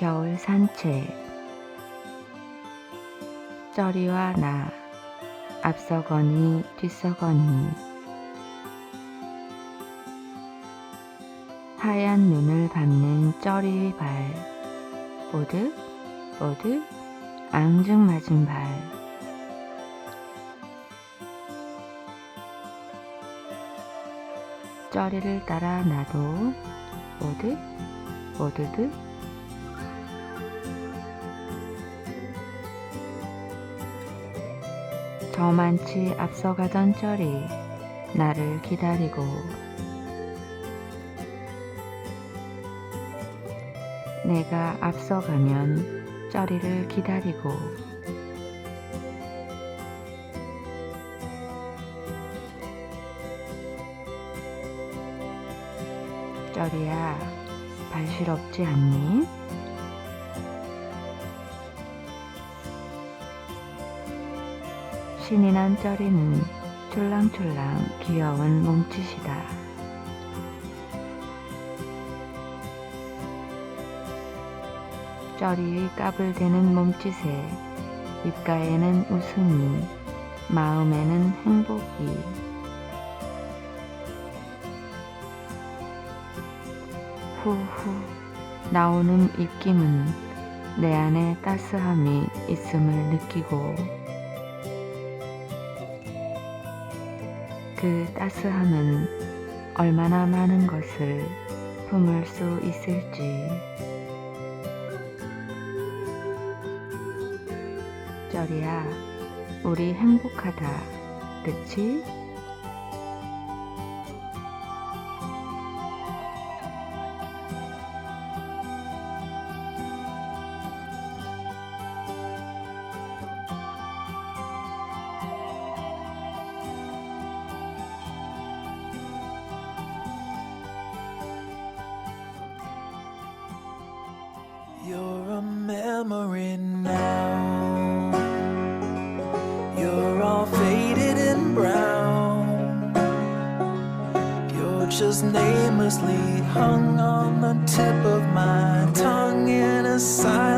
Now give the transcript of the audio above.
겨울 산책 쩌리와 나 앞서거니 뒤서거니. 하얀 눈을 밟는 쩌리의 발. 보드 보드 앙증맞은 발. 쩌리를 따라 나도 보드 보드드 저만치 앞서가던 쩌리 나를 기다리고 내가 앞서가면 쩌리를 기다리고 쩌리야 발시럽지 않니? 신이 난 쩌리는 촐랑촐랑 귀여운 몸짓이다. 쩌리의 까불대는 몸짓에 입가에는 웃음이 마음에는 행복이 후후 나오는 입김은 내 안에 따스함이 있음을 느끼고 그 따스함은 얼마나 많은 것을 품을 수 있을지 쩌리야 우리 행복하다 그치? You're a memory now. You're all faded and brown. You're just namelessly hung on the tip of my tongue in a silent.